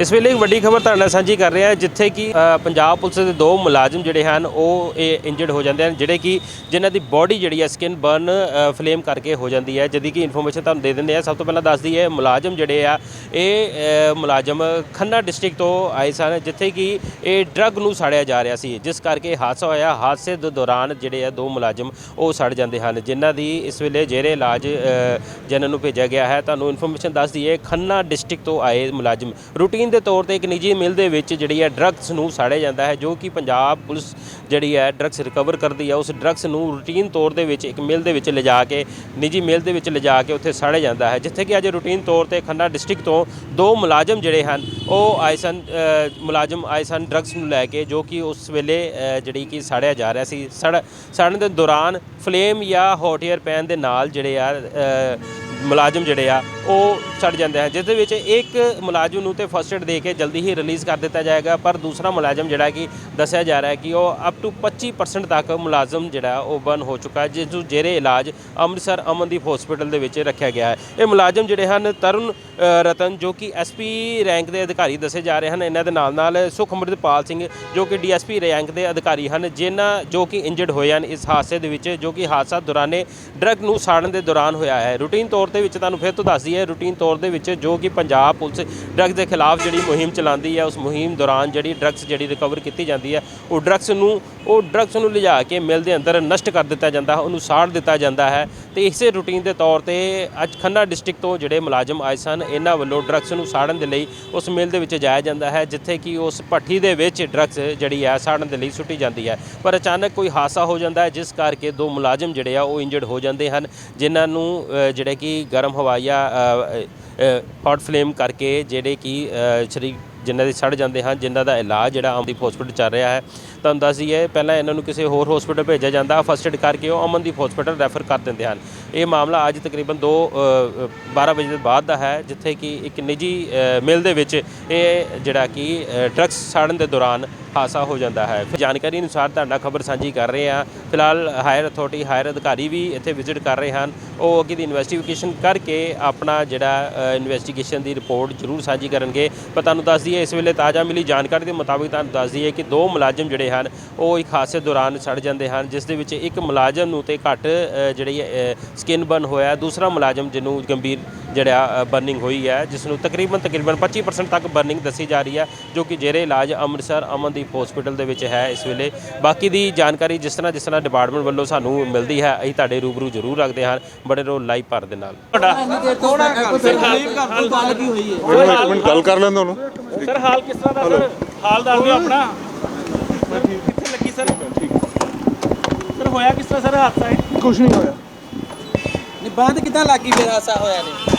ਇਸ ਵੇਲੇ ਇੱਕ ਵੱਡੀ ਖਬਰ ਤੁਹਾਡੇ ਨਾਲ ਸਾਂਝੀ ਕਰ ਰਿਹਾ ਜਿੱਥੇ ਕਿ ਪੰਜਾਬ ਪੁਲਿਸ ਦੇ ਦੋ ਮੁਲਾਜ਼ਮ ਜਿਹੜੇ ਹਨ ਉਹ ਇਹ ਇੰਜਰਡ ਹੋ ਜਾਂਦੇ ਹਨ ਜਿਹੜੇ ਕਿ ਜਿਨ੍ਹਾਂ ਦੀ ਬਾਡੀ ਜਿਹੜੀ ਹੈ ਸਕਿਨ ਬਰਨ ਫਲੇਮ ਕਰਕੇ ਹੋ ਜਾਂਦੀ ਹੈ। ਜਿਹਦੀ ਕਿ ਇਨਫੋਰਮੇਸ਼ਨ ਤੁਹਾਨੂੰ ਦੇ ਦਿੰਦੇ ਆ। ਸਭ ਤੋਂ ਪਹਿਲਾਂ ਦੱਸ ਦਈਏ ਮੁਲਾਜ਼ਮ ਜਿਹੜੇ ਆ ਇਹ ਮੁਲਾਜ਼ਮ ਖੰਨਾ ਡਿਸਟ੍ਰਿਕਟ ਤੋਂ ਆਏ ਸਨ ਜਿੱਥੇ ਕਿ ਇਹ ਡਰੱਗ ਨੂੰ ਸਾੜਿਆ ਜਾ ਰਿਹਾ ਸੀ। ਜਿਸ ਕਰਕੇ ਹਾਦਸਾ ਹੋਇਆ। ਹਾਦਸੇ ਦੇ ਦੌਰਾਨ ਜਿਹੜੇ ਆ ਦੋ ਮੁਲਾਜ਼ਮ ਉਹ ਸੜ ਜਾਂਦੇ ਹਨ ਜਿਨ੍ਹਾਂ ਦੀ ਇਸ ਵੇਲੇ ਜੇਰੇ ਇਲਾਜ ਅ, ਨੂੰ ਭੇਜਿਆ ਗਿਆ ਹੈ। ਤੁਹਾਨੂੰ ਇਨਫੋਰਮੇਸ਼ਨ ਦੱਸ ਦਈਏ ਖੰਨਾ ਡਿਸਟ੍ਰਿਕਟ ਤੋਂ ਆਏ ਮੁਲਾਜ਼ਮ। ਰੂਟੀਨ ਦੇ ਤੌਰ ਤੇ ਇੱਕ ਨਿੱਜੀ ਮਿਲ ਦੇ ਵਿੱਚ ਜਿਹੜੀ ਹੈ ਡਰੱਗਸ ਨੂੰ ਸਾੜਿਆ ਜਾਂਦਾ ਹੈ, ਜੋ ਕਿ ਪੰਜਾਬ ਪੁਲਿਸ ਜਿਹੜੀ ਹੈ ਡਰੱਗਸ ਰਿਕਵਰ ਕਰਦੀ ਹੈ। ਉਸ ਡਰੱਗਸ ਨੂੰ ਰੂਟੀਨ ਤੌਰ ਦੇ ਵਿੱਚ ਇੱਕ ਮਿਲ ਦੇ ਵਿੱਚ ਲਿਜਾ ਕੇ, ਨਿੱਜੀ ਮਿਲ ਦੇ ਵਿੱਚ ਲਿਜਾ ਕੇ ਉੱਥੇ ਸਾੜਿਆ ਜਾਂਦਾ ਹੈ, ਜਿੱਥੇ ਕਿ ਅੱਜ ਰੂਟੀਨ ਤੌਰ ਤੇ ਖੰਨਾ ਡਿਸਟ੍ਰਿਕਟ ਤੋਂ ਦੋ ਮੁਲਾਜ਼ਮ ਜਿਹੜੇ ਹਨ, ਉਹ ਆਏ ਸਨ ਮੁਲਾਜ਼ਮ ਆਏ ਸਨ ਡਰੱਗਸ ਨੂੰ ਲੈ ਕੇ, ਜੋ ਕਿ ਉਸ ਵੇਲੇ ਜਿਹੜੀ ਕਿ ਸਾੜਿਆ ਜਾ ਰਿਹਾ ਸੀ। ਸੜ, ਸਾੜਨ ਦੇ ਦੌਰਾਨ ਫਲੇਮ ਜਾਂ ਹੌਟ 에ਅਰ ਪੈਨ ਦੇ ਨਾਲ ਜਿਹੜੇ ਆ ਮੁਲਾਜ਼ਮ ਜਿਹੜੇ ਆ, ਉਹ ਛੱਡ ਜਾਂਦੇ ਹਨ ਜਿਸ ਦੇ ਵਿੱਚ ਇੱਕ ਮੁਲਾਜ਼ਮ ਨੂੰ ਤੇ ਫਸਟ ਏਡ ਦੇ ਕੇ ਜਲਦੀ ਹੀ ਰਿਲੀਜ਼ ਕਰ ਦਿੱਤਾ ਜਾਏਗਾ, ਪਰ ਦੂਸਰਾ ਮੁਲਾਜ਼ਮ ਜਿਹੜਾ ਕਿ ਦੱਸਿਆ ਜਾ ਰਿਹਾ ਹੈ ਕਿ ਉਹ ਅਪ ਟੂ 25% ਤੱਕ ਮੁਲਾਜ਼ਮ ਜਿਹੜਾ ਉਹ ਬਰਨ ਹੋ ਚੁੱਕਾ ਜਿਸ ਨੂੰ ਜੇਰੇ ਇਲਾਜ ਅੰਮ੍ਰਿਤਸਰ ਅਮਨਦੀਪ ਹਸਪੀਟਲ ਦੇ ਵਿੱਚ ਰੱਖਿਆ ਗਿਆ ਹੈ। ਇਹ ਮੁਲਾਜ਼ਮ ਜਿਹੜੇ ਹਨ, ਤਰੁਣ ਰਤਨ, ਜੋ ਕਿ ਐਸਪੀ ਰੈਂਕ ਦੇ ਅਧਿਕਾਰੀ ਦੱਸੇ ਜਾ ਰਹੇ ਹਨ। ਇਹਨਾਂ ਦੇ ਨਾਲ ਨਾਲ ਸੁਖ ਅੰਮ੍ਰਿਤਪਾਲ ਸਿੰਘ, ਜੋ ਕਿ ਡੀਐਸਪੀ ਰੈਂਕ ਦੇ ਅਧਿਕਾਰੀ ਹਨ, ਜਿਨ੍ਹਾਂ ਜੋ ਕਿ ਇੰਜਰਡ ਹੋਏ ਹਨ ਇਸ ਹਾਦਸੇ ਦੇ ਵਿੱਚ, ਜੋ ਕਿ ਹਾਦਸਾ ਦੌਰਾਨੇ ਡਰੱਗ ਨੂੰ ਸਾੜਨ ਦੇ ਦੌਰਾਨ ਹੋਇਆ ਹੈ। ਰੂਟੀਨ ਤੌਰ ਦੇ ਵਿੱਚ ਤੁਹਾਨੂੰ ਫਿਰ ਤੋਂ ਦੱਸ ਦਈਏ ਰੂਟੀਨ ਤੌਰ ਦੇ ਵਿੱਚ ਜੋ ਕਿ ਪੰਜਾਬ ਪੁਲਿਸ ਡਰੱਗਸ ਦੇ ਖਿਲਾਫ ਜਿਹੜੀ ਮੁਹਿੰਮ ਚਲਾਉਂਦੀ ਹੈ, ਉਸ ਮੁਹਿੰਮ ਦੌਰਾਨ ਜਿਹੜੀ ਡਰੱਗਸ ਜਿਹੜੀ ਰਿਕਵਰ ਕੀਤੀ ਜਾਂਦੀ ਹੈ, ਉਹ ਡਰੱਗਸ ਨੂੰ, ਉਹ ਡਰੱਗਸ ਨੂੰ ਲਿਜਾ ਕੇ ਮਿਲ ਦੇ ਅੰਦਰ ਨਸ਼ਟ ਕਰ ਦਿੱਤਾ ਜਾਂਦਾ ਹੈ ਉਹਨੂੰ ਸਾੜ ਦਿੱਤਾ ਜਾਂਦਾ ਹੈ। ਤੇ ਇਸੇ ਰੂਟੀਨ ਦੇ ਤੌਰ ਤੇ ਅੱਜ ਖੰਨਾ ਡਿਸਟ੍ਰਿਕਟ ਤੋਂ ਜਿਹੜੇ ਮੁਲਾਜ਼ਮ ਆਏ ਸਨ, ਇਹਨਾਂ ਵੱਲੋਂ ਡਰੱਗਸ ਨੂੰ ਸਾੜਨ ਦੇ ਲਈ ਉਸ ਮਿਲ ਦੇ ਵਿੱਚ ਜਾਇਆ ਜਾਂਦਾ ਹੈ, ਜਿੱਥੇ ਕਿ ਉਸ ਭੱਠੀ ਦੇ ਵਿੱਚ ਡਰੱਗਸ ਜਿਹੜੀ ਹੈ, ਸਾੜਨ ਦੇ ਲਈ ਸੁੱਟੀ ਜਾਂਦੀ ਹੈ। ਪਰ ਅਚਾਨਕ ਕੋਈ ਹਾਦਸਾ ਹੋ ਜਾਂਦਾ ਹੈ, ਜਿਸ ਕਰਕੇ ਦੋ ਮੁਲਾਜ਼ਮ ਜਿਹੜੇ ਆ, ਉਹ ਇੰਜਰਡ ਹੋ ਜਾਂਦੇ ਹਨ, ਜਿਨ੍ਹਾਂ ਨੂੰ ਜਿਹੜੇ ਕਿ ਗਰਮ ਹਵਾ ਜਾਂ ਹੌਟ ਫਲੇਮ ਕਰਕੇ ਜਿਹੜੇ ਕਿ ਸਰੀਰ ਜਿਨ੍ਹਾਂ ਦੇ ਸੜ ਜਾਂਦੇ ਹਨ ਜਿਨ੍ਹਾਂ ਦਾ ਇਲਾਜ ਜਿਹੜਾ ਅਮਨਦੀਪ ਹਸਪੀਟਲ ਚੱਲ ਰਿਹਾ ਹੈ। ਤੁਹਾਨੂੰ ਦੱਸ ਦਈਏ, ਪਹਿਲਾਂ ਇਹਨਾਂ ਨੂੰ ਕਿਸੇ ਹੋਰ ਹਸਪੀਟਲ ਭੇਜਿਆ ਜਾਂਦਾ ਫਸਟ ਏਡ ਕਰਕੇ ਉਹ ਅਮਨਦੀਪ ਹਸਪੀਟਲ ਰੈਫਰ ਕਰ ਦਿੰਦੇ ਹਨ। ਇਹ ਮਾਮਲਾ ਅੱਜ ਤਕਰੀਬਨ 2 12 ਵਜੇ ਦੇ ਬਾਅਦ ਦਾ ਹੈ ਜਿੱਥੇ ਕਿ ਇੱਕ ਨਿੱਜੀ ਮਿਲ ਦੇ ਵਿੱਚ ਇਹ ਜਿਹੜਾ ਕਿ ਡਰੱਗਸ ਸਾੜਨ ਦੇ ਦੌਰਾਨ ਹਾਦਸਾ ਹੋ ਜਾਂਦਾ ਹੈ। ਫਿਰ ਜਾਣਕਾਰੀ ਅਨੁਸਾਰ ਤੁਹਾਡਾ ਖਬਰ ਸਾਂਝੀ ਕਰ ਰਹੇ ਹਾਂ। ਫਿਲਹਾਲ ਹਾਇਰ ਅਥਾਰਟੀ ਹਾਇਰ ਅਧਿਕਾਰੀ ਵੀ ਇੱਥੇ ਵਿਜ਼ਿਟ ਕਰ ਰਹੇ ਹਨ। ਉਹ ਅੱਗੇ ਦੀ ਇਨਵੈਸਟੀਗੇਸ਼ਨ ਕਰਕੇ ਆਪਣਾ ਜਿਹੜਾ ਇਨਵੈਸਟੀਗੇਸ਼ਨ ਦੀ ਰਿਪੋਰਟ ਜ਼ਰੂਰ ਸਾਂਝੀ ਕਰਨਗੇ। ਪਰ ਤੁਹਾਨੂੰ ਦੱਸ ਦਈਏ ਇਸ ਵੇਲੇ ਤਾਜ਼ਾ ਮਿਲੀ ਜਾਣਕਾਰੀ ਦੇ ਮੁਤਾਬਿਕ ਤੁਹਾਨੂੰ ਦੱਸ ਦਈਏ ਕਿ ਦੋ ਮੁਲਾਜ਼ਮ ਜਿਹੜੇ ਹਨ ਉਹ ਇੱਕ ਹਾਦਸੇ ਦੌਰਾਨ ਸੜ ਜਾਂਦੇ ਹਨ ਜਿਸ ਦੇ ਵਿੱਚ ਇੱਕ ਮੁਲਾਜ਼ਮ ਨੂੰ ਤੇ ਘੱਟ ਅ, ਜਿਹੜੀ ਸਕਿਨ ਬਰਨ ਹੋਇਆ। ਦੂਸਰਾ ਮੁਲਾਜ਼ਮ ਜਿਹਨੂੰ ਗੰਭੀਰ ਜਿਹੜਾ ਬਰਨਿੰਗ ਹੋਈ ਹੈ ਜਿਸ ਨੂੰ ਤਕਰੀਬਨ ਤਕਰੀਬਨ 25% ਤੱਕ ਬਰਨਿੰਗ ਦੱਸੀ ਜਾ ਰਹੀ ਹੈ ਜੋ ਕਿ ਜੇਰੇ ਇਲਾਜ ਅੰਮ੍ਰਿਤਸਰ ਅਮਨਦੀਪ ਹਸਪੀਟਲ ਦੇ ਵਿੱਚ ਹੈ ਇਸ ਵੇਲੇ। ਬਾਕੀ ਦੀ ਜਾਣਕਾਰੀ ਜਿਸ ਤਰ੍ਹਾਂ ਜਿਸ ਤਰ੍ਹਾਂ ਡਿਪਾਰਟਮੈਂਟ ਵੱਲੋਂ ਸਾਨੂੰ ਮਿਲਦੀ ਹੈ ਅਸੀਂ ਤੁਹਾਡੇ ਰੂਬਰੂ ਜ਼ਰੂਰ ਰੱਖਦੇ ਹਾਂ ਬੜੇ ਰੋ ਲਾਈਵ ਪਰ ਦੇ ਨਾਲ। ਇੱਕ ਮਿੰਟ ਗੱਲ ਕਰ ਲੈਂਦਾ ਉਹਨੂੰ। ਸਰ ਹਾਲ ਕਿਸ ਤਰ੍ਹਾਂ ਦਾ ਸਰ? ਹਾਲ। ਦੱਸ ਦਿਓ ਆਪਣਾ। ਕਿੱਥੇ ਲੱਗੀ ਸਰ? ਸਰ ਹੋਇਆ ਕਿਸ ਤਰ੍ਹਾਂ ਸਰ ਹਾਦਸਾ ਹੈ ਕੁਝ ਨਹੀਂ ਹੋਇਆ। ਬੰਦ ਕਿਦਾਂ ਲੱਗੀ ਫਿਰ ਹਾਸਾ ਹੋਇਆ ਨੇ